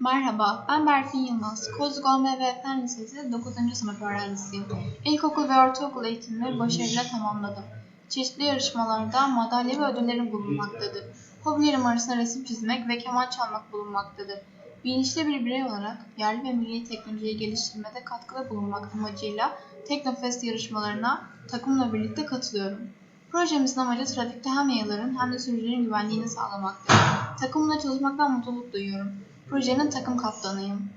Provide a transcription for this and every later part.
Merhaba, ben Berfin Yılmaz. Kozluk OMV Fen Lisesi 9. sınıf öğrencisiyim. İlkokul ve ortaokul eğitimimi başarıyla tamamladım. Çeşitli yarışmalarda madalya ve ödüllerim bulunmaktadır. Hobilerim arasında resim çizmek ve keman çalmak bulunmaktadır. Bilinçli bir birey olarak yerli ve milli teknolojiyi geliştirmede katkıda bulunmak amacıyla Teknofest yarışmalarına takımla birlikte katılıyorum. Projemizin amacı trafikte hem yayaların hem de sürücülerin güvenliğini sağlamaktır. Takımla çalışmaktan mutluluk duyuyorum. Projenin takım kaptanıyım.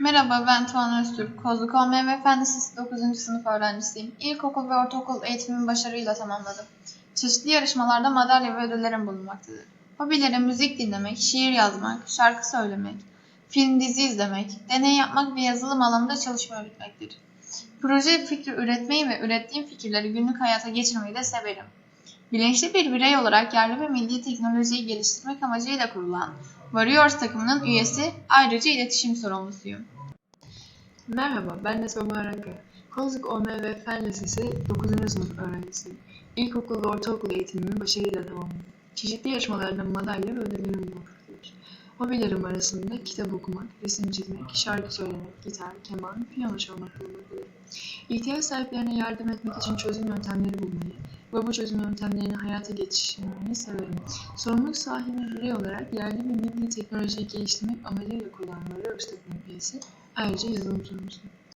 Merhaba ben Tuğan Öztürk. Kozluk OMV Fen Lisesi 9. sınıf öğrencisiyim. İlkokul ve ortaokul eğitimimi başarıyla tamamladım. Çeşitli yarışmalarda madalya ve ödüllerim bulunmaktadır. Hobilerim müzik dinlemek, şiir yazmak, şarkı söylemek, film dizi izlemek, deney yapmak ve yazılım alanında çalışma yürütmektir. Proje fikri üretmeyi ve ürettiğim fikirleri günlük hayata geçirmeyi de severim. Bilinçli bir birey olarak yerli ve milli teknolojiyi geliştirmek amacıyla kurulan Warriors takımının üyesi ayrıca iletişim sorumlusuyum. Merhaba, ben de Soma Aranka. Kozluk OMV Fen Lisesi 9. sınıf öğrencisiyim. İlkokul ve ortaokul eğitimimi başarıyla tamamladım. Çeşitli yarışmalarda madalya ve ödüllerim bulunmaktadır. Hobilerim arasında kitap okumak, resim çizmek, şarkı söylemek, gitar, keman, piyano çalmak bulunmaktadır. İhtiyaç sahiplerine yardım etmek için çözüm yöntemleri bulmayı ve bu çözüm yöntemlerini hayata geçirmeyi severim. Sorumluluk sahibi birey olarak yerli ve milli teknolojiyi geliştirmek amacıyla Warriors takımı üyesi Ayrıca yazılım sorumlusu.